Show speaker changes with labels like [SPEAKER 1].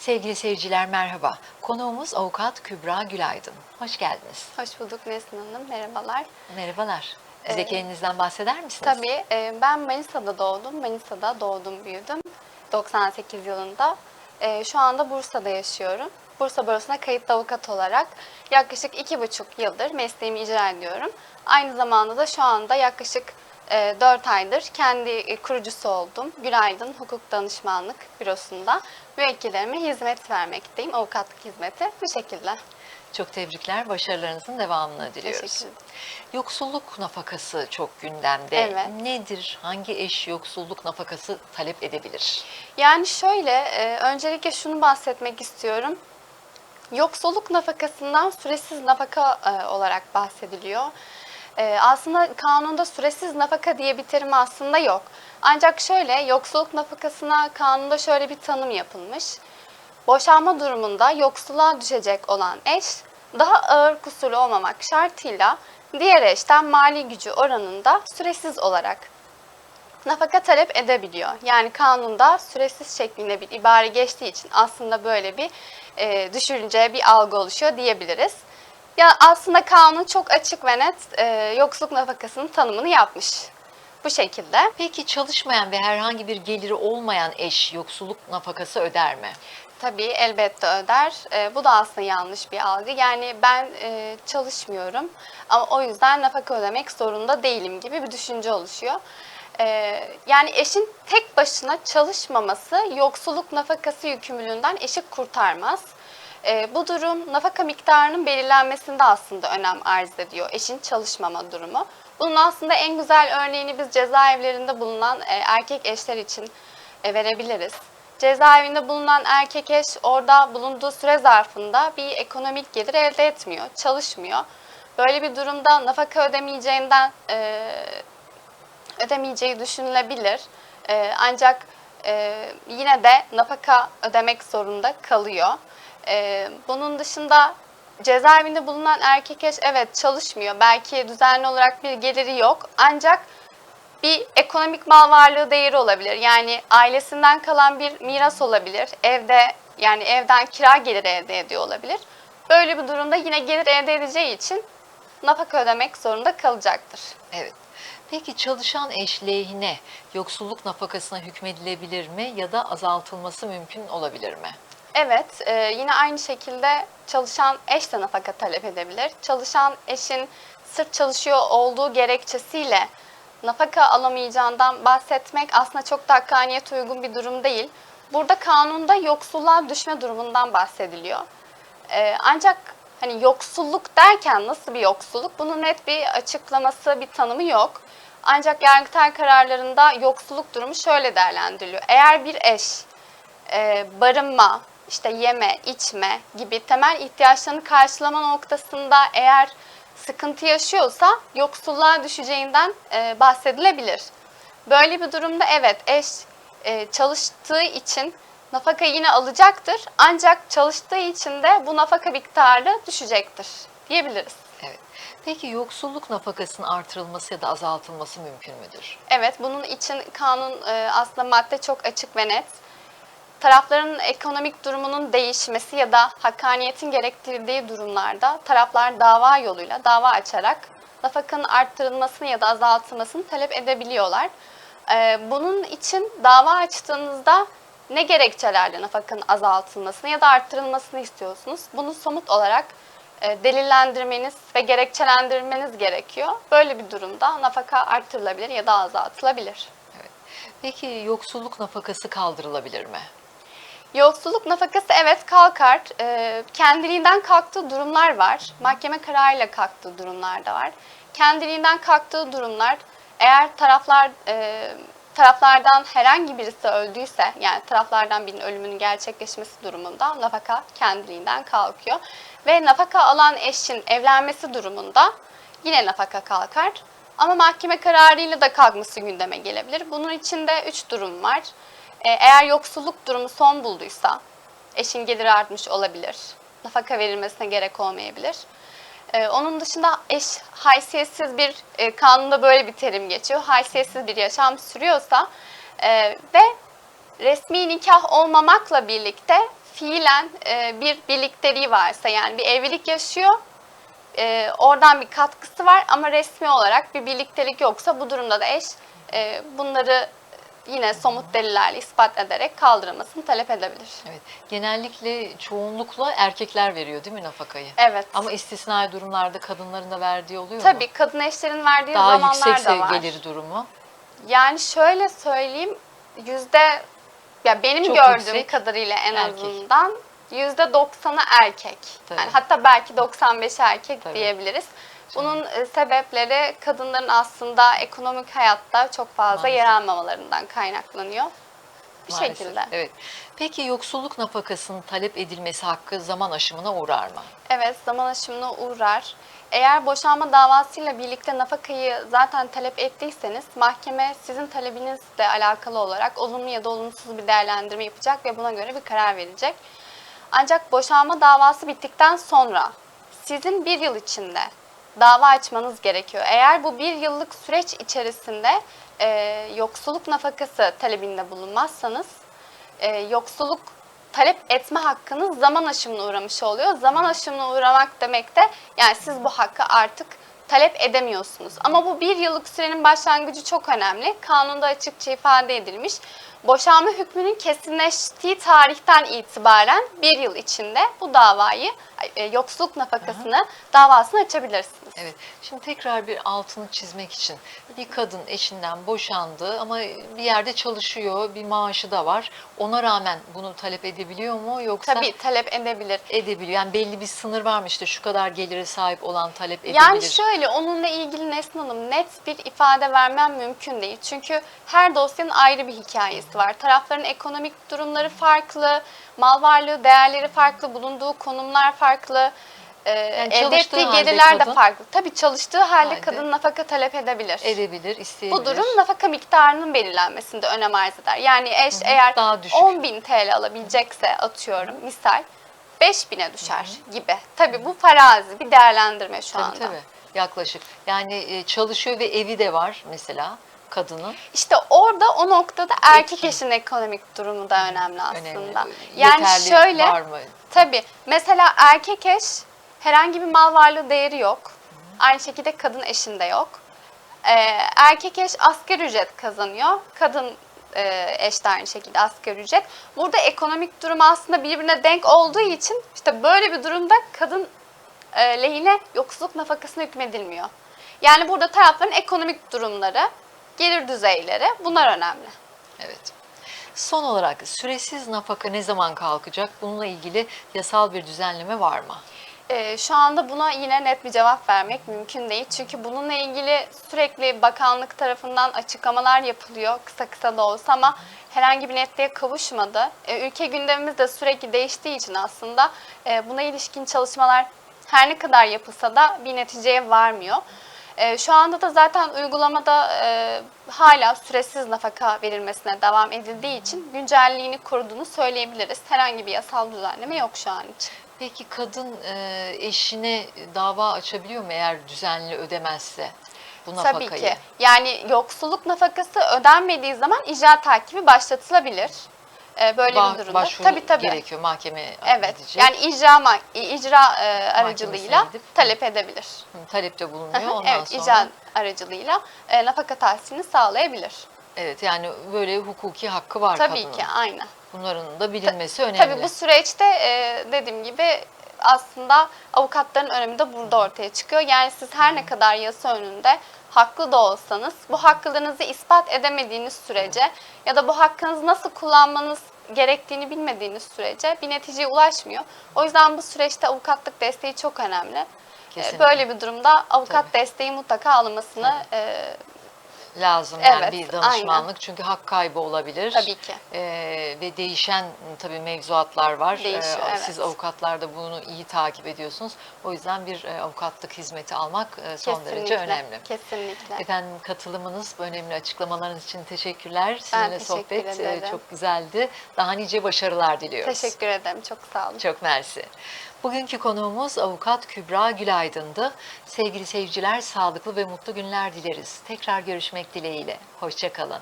[SPEAKER 1] Sevgili seyirciler merhaba. Konuğumuz avukat Kübra Gülaydın. Hoş geldiniz.
[SPEAKER 2] Hoş bulduk Nesrin Hanım. Merhabalar.
[SPEAKER 1] Merhabalar. Bize
[SPEAKER 2] Ee,
[SPEAKER 1] kendinizden bahseder misiniz?
[SPEAKER 2] Tabii e, ben Manisa'da doğdum. Manisa'da doğdum, büyüdüm. 98 yılında. E, Şu anda Bursa'da yaşıyorum. Bursa Barosu'na kayıtlı avukat olarak yaklaşık iki buçuk yıldır mesleğimi icra ediyorum. Aynı zamanda da şu anda yaklaşık 4 aydır kendi e, kurucusu oldum. Günaydın Hukuk Danışmanlık Bürosu'nda müvekkillerime hizmet vermekteyim. Avukatlık hizmeti bu şekilde.
[SPEAKER 1] Çok tebrikler. Başarılarınızın devamını diliyoruz. Yoksulluk nafakası çok gündemde.
[SPEAKER 2] Evet.
[SPEAKER 1] Nedir? Hangi eş yoksulluk nafakası talep edebilir?
[SPEAKER 2] Yani şöyle, e, öncelikle şunu bahsetmek istiyorum. Yoksulluk nafakasından süresiz nafaka e, olarak bahsediliyor. E, aslında kanunda süresiz nafaka diye bir terim aslında yok. Ancak şöyle, yoksulluk nafakasına kanunda şöyle bir tanım yapılmış. Boşanma durumunda yoksulluğa düşecek olan eş, daha ağır kusurlu olmamak şartıyla diğer eşten mali gücü oranında süresiz olarak nafaka talep edebiliyor. Yani kanunda süresiz şeklinde bir ibare geçtiği için aslında böyle bir e, düşünce, bir algı oluşuyor diyebiliriz. Ya aslında kanun çok açık ve net e, yoksulluk nafakasının tanımını yapmış. Bu şekilde.
[SPEAKER 1] Peki çalışmayan ve herhangi bir geliri olmayan eş yoksulluk nafakası öder mi?
[SPEAKER 2] Tabii elbette öder. E, bu da aslında yanlış bir algı. Yani ben e, çalışmıyorum ama o yüzden nafaka ödemek zorunda değilim gibi bir düşünce oluşuyor. E, yani eşin tek başına çalışmaması yoksulluk nafakası yükümlülüğünden eşi kurtarmaz. E, bu durum nafaka miktarının belirlenmesinde aslında önem arz ediyor. Eşin çalışmama durumu. Bunun aslında en güzel örneğini biz cezaevlerinde bulunan e, erkek eşler için e, verebiliriz. Cezaevinde bulunan erkek eş orada bulunduğu süre zarfında bir ekonomik gelir elde etmiyor, çalışmıyor. Böyle bir durumda nafaka ödemeyeceğinden e, ödemeyeceği düşünülebilir. E, ancak e, yine de nafaka ödemek zorunda kalıyor. E, bunun dışında cezaevinde bulunan erkek eş evet çalışmıyor. Belki düzenli olarak bir geliri yok. Ancak bir ekonomik mal varlığı değeri olabilir. Yani ailesinden kalan bir miras olabilir. Evde yani evden kira geliri elde ediyor olabilir. Böyle bir durumda yine gelir elde edeceği için nafaka ödemek zorunda kalacaktır.
[SPEAKER 1] Evet. Peki çalışan eş lehine yoksulluk nafakasına hükmedilebilir mi ya da azaltılması mümkün olabilir mi?
[SPEAKER 2] Evet, e, yine aynı şekilde çalışan eş de nafaka talep edebilir. Çalışan eşin sırf çalışıyor olduğu gerekçesiyle nafaka alamayacağından bahsetmek aslında çok da hakkaniyet uygun bir durum değil. Burada kanunda yoksulluğa düşme durumundan bahsediliyor. E, ancak hani yoksulluk derken nasıl bir yoksulluk? Bunun net bir açıklaması, bir tanımı yok. Ancak Yargıtay kararlarında yoksulluk durumu şöyle değerlendiriliyor. Eğer bir eş e, barınma, işte yeme, içme gibi temel ihtiyaçlarını karşılama noktasında eğer sıkıntı yaşıyorsa yoksulluğa düşeceğinden e, bahsedilebilir. Böyle bir durumda evet eş e, çalıştığı için nafaka yine alacaktır ancak çalıştığı için de bu nafaka miktarı düşecektir diyebiliriz.
[SPEAKER 1] Evet. Peki yoksulluk nafakasının artırılması ya da azaltılması mümkün müdür?
[SPEAKER 2] Evet, bunun için kanun e, aslında madde çok açık ve net. Tarafların ekonomik durumunun değişmesi ya da hakkaniyetin gerektirdiği durumlarda taraflar dava yoluyla dava açarak nafakanın arttırılmasını ya da azaltılmasını talep edebiliyorlar. E, bunun için dava açtığınızda ne gerekçelerle nafakanın azaltılmasını ya da arttırılmasını istiyorsunuz? Bunu somut olarak e, delillendirmeniz ve gerekçelendirmeniz gerekiyor. Böyle bir durumda nafaka arttırılabilir ya da azaltılabilir.
[SPEAKER 1] Peki yoksulluk nafakası kaldırılabilir mi?
[SPEAKER 2] Yoksulluk nafakası evet kalkar. E, kendiliğinden kalktığı durumlar var. Mahkeme kararıyla kalktığı durumlar da var. Kendiliğinden kalktığı durumlar eğer taraflar e, taraflardan herhangi birisi öldüyse yani taraflardan birinin ölümünün gerçekleşmesi durumunda nafaka kendiliğinden kalkıyor. Ve nafaka alan eşin evlenmesi durumunda yine nafaka kalkar. Ama mahkeme kararıyla da kalkması gündeme gelebilir. Bunun içinde üç durum var. Ee, Eğer yoksulluk durumu son bulduysa eşin geliri artmış olabilir. Nafaka verilmesine gerek olmayabilir. Ee, onun dışında eş haysiyetsiz bir, e, kanunda böyle bir terim geçiyor. Haysiyetsiz bir yaşam sürüyorsa e, ve resmi nikah olmamakla birlikte fiilen e, bir birlikteliği varsa yani bir evlilik yaşıyor, e, oradan bir katkısı var ama resmi olarak bir birliktelik yoksa bu durumda da eş e, bunları yine somut delillerle ispat ederek kaldırılmasını talep edebilir.
[SPEAKER 1] Evet. Genellikle çoğunlukla erkekler veriyor değil mi nafakayı?
[SPEAKER 2] Evet.
[SPEAKER 1] Ama istisnai durumlarda kadınların da verdiği oluyor mu?
[SPEAKER 2] Tabii kadın eşlerin verdiği
[SPEAKER 1] Daha
[SPEAKER 2] zamanlar da var.
[SPEAKER 1] gelir durumu.
[SPEAKER 2] Yani şöyle söyleyeyim yüzde ya benim
[SPEAKER 1] Çok
[SPEAKER 2] gördüğüm
[SPEAKER 1] yüksek.
[SPEAKER 2] kadarıyla en
[SPEAKER 1] Erkek.
[SPEAKER 2] azından yüzde doksanı erkek.
[SPEAKER 1] Tabii.
[SPEAKER 2] Yani hatta belki 95 erkek
[SPEAKER 1] Tabii.
[SPEAKER 2] diyebiliriz. Bunun e, sebepleri kadınların aslında ekonomik hayatta çok fazla yer
[SPEAKER 1] Maalesef.
[SPEAKER 2] almamalarından kaynaklanıyor. Bir
[SPEAKER 1] Maalesef.
[SPEAKER 2] şekilde.
[SPEAKER 1] Evet. Peki yoksulluk nafakasının talep edilmesi hakkı zaman aşımına uğrar mı?
[SPEAKER 2] Evet, zaman aşımına uğrar. Eğer boşanma davasıyla birlikte nafakayı zaten talep ettiyseniz mahkeme sizin talebinizle alakalı olarak olumlu ya da olumsuz bir değerlendirme yapacak ve buna göre bir karar verecek. Ancak boşanma davası bittikten sonra sizin bir yıl içinde dava açmanız gerekiyor. Eğer bu bir yıllık süreç içerisinde e, yoksulluk nafakası talebinde bulunmazsanız e, yoksulluk talep etme hakkınız zaman aşımına uğramış oluyor. Zaman aşımına uğramak demek de yani siz bu hakkı artık talep edemiyorsunuz. Ama bu bir yıllık sürenin başlangıcı çok önemli. Kanunda açıkça ifade edilmiş. Boşanma hükmünün kesinleştiği tarihten itibaren bir yıl içinde bu davayı, e, yoksulluk nafakasını, davasını açabilirsiniz.
[SPEAKER 1] Evet. Şimdi tekrar bir altını çizmek için bir kadın eşinden boşandı ama bir yerde çalışıyor, bir maaşı da var. Ona rağmen bunu talep edebiliyor mu yoksa
[SPEAKER 2] Tabii talep edebilir.
[SPEAKER 1] edebiliyor. Yani belli bir sınır var mı işte şu kadar gelire sahip olan talep edebilir.
[SPEAKER 2] Yani şöyle onunla ilgili Nesrin Hanım net bir ifade vermem mümkün değil. Çünkü her dosyanın ayrı bir hikayesi var. Tarafların ekonomik durumları farklı, mal varlığı değerleri farklı, bulunduğu konumlar farklı. e, elde
[SPEAKER 1] çalıştığı
[SPEAKER 2] ettiği gelirler de farklı. Tabii çalıştığı halde,
[SPEAKER 1] Halde-
[SPEAKER 2] kadın nafaka talep edebilir.
[SPEAKER 1] edebilir, isteyebilir.
[SPEAKER 2] Bu durum nafaka miktarının belirlenmesinde önem arz eder. Yani eş eğer
[SPEAKER 1] daha düşük.
[SPEAKER 2] 10 bin TL alabilecekse atıyorum misal 5 bine düşer gibi. Tabii bu farazi bir değerlendirme şu
[SPEAKER 1] Tabii
[SPEAKER 2] anda.
[SPEAKER 1] tabii. Yaklaşık. Yani e, çalışıyor ve evi de var mesela kadının.
[SPEAKER 2] İşte orada o noktada erkek eşin ekonomik durumu da önemli aslında.
[SPEAKER 1] Önemli.
[SPEAKER 2] Yani
[SPEAKER 1] Yeterli
[SPEAKER 2] şöyle
[SPEAKER 1] var mı?
[SPEAKER 2] tabii mesela erkek eş herhangi bir mal varlığı değeri yok. Aynı şekilde kadın eşinde yok. Ee, erkek eş asgari ücret kazanıyor. Kadın e, eş de aynı şekilde asgari ücret. Burada ekonomik durum aslında birbirine denk olduğu için işte böyle bir durumda kadın e, lehine yoksulluk nafakasına hükmedilmiyor. Yani burada tarafların ekonomik durumları, gelir düzeyleri bunlar önemli.
[SPEAKER 1] Evet. Son olarak süresiz nafaka ne zaman kalkacak? Bununla ilgili yasal bir düzenleme var mı?
[SPEAKER 2] Ee, şu anda buna yine net bir cevap vermek mümkün değil. Çünkü bununla ilgili sürekli bakanlık tarafından açıklamalar yapılıyor kısa kısa da olsa ama herhangi bir netliğe kavuşmadı. Ee, ülke gündemimiz de sürekli değiştiği için aslında e, buna ilişkin çalışmalar her ne kadar yapılsa da bir neticeye varmıyor. Ee, şu anda da zaten uygulamada e, hala süresiz nafaka verilmesine devam edildiği için güncelliğini koruduğunu söyleyebiliriz. Herhangi bir yasal düzenleme yok şu an için.
[SPEAKER 1] Peki kadın e, eşine dava açabiliyor mu eğer düzenli ödemezse bu nafakayı?
[SPEAKER 2] Tabii ki. Yani yoksulluk nafakası ödenmediği zaman icra takibi başlatılabilir. Ee, böyle
[SPEAKER 1] Ba-
[SPEAKER 2] bir durumda.
[SPEAKER 1] başvuru
[SPEAKER 2] Tabii tabii.
[SPEAKER 1] gerekiyor mahkemeye
[SPEAKER 2] Evet.
[SPEAKER 1] gidecek.
[SPEAKER 2] Yani icra ma- icra e, aracılığıyla talep edebilir.
[SPEAKER 1] Hı, talepte bulunuyor. Ondan
[SPEAKER 2] evet,
[SPEAKER 1] sonra
[SPEAKER 2] icra aracılığıyla e, nafaka tahsilini sağlayabilir.
[SPEAKER 1] evet yani böyle hukuki hakkı var
[SPEAKER 2] Tabii
[SPEAKER 1] kadının.
[SPEAKER 2] ki, aynen.
[SPEAKER 1] Bunların da bilinmesi önemli.
[SPEAKER 2] Tabii bu süreçte e, dediğim gibi aslında avukatların önemi de burada ortaya çıkıyor. Yani siz her ne kadar yasa önünde haklı da olsanız bu haklılığınızı ispat edemediğiniz sürece ya da bu hakkınızı nasıl kullanmanız gerektiğini bilmediğiniz sürece bir neticeye ulaşmıyor. O yüzden bu süreçte avukatlık desteği çok önemli. E,
[SPEAKER 1] Kesinlikle.
[SPEAKER 2] Böyle bir durumda avukat
[SPEAKER 1] Tabii.
[SPEAKER 2] desteği mutlaka alınmasını e,
[SPEAKER 1] lazım yani
[SPEAKER 2] Evet,
[SPEAKER 1] bir danışmanlık çünkü hak kaybı olabilir.
[SPEAKER 2] Tabii ki.
[SPEAKER 1] Ee, ve değişen tabii mevzuatlar var.
[SPEAKER 2] Değişiyor,
[SPEAKER 1] Ee,
[SPEAKER 2] evet.
[SPEAKER 1] Siz avukatlar da bunu iyi takip ediyorsunuz. O yüzden bir e, avukatlık hizmeti almak e, son derece
[SPEAKER 2] kesinlikle,
[SPEAKER 1] önemli.
[SPEAKER 2] kesinlikle.
[SPEAKER 1] Efendim katılımınız, önemli açıklamalarınız için teşekkürler. Sizinle
[SPEAKER 2] teşekkür
[SPEAKER 1] sohbet e,
[SPEAKER 2] ederim.
[SPEAKER 1] çok güzeldi. Daha nice başarılar diliyoruz.
[SPEAKER 2] Teşekkür ederim. Çok sağ olun.
[SPEAKER 1] Çok mersi. Bugünkü konuğumuz avukat Kübra Gülaydın'dı. Sevgili seyirciler sağlıklı ve mutlu günler dileriz. Tekrar görüşmek dileğiyle. Hoşçakalın.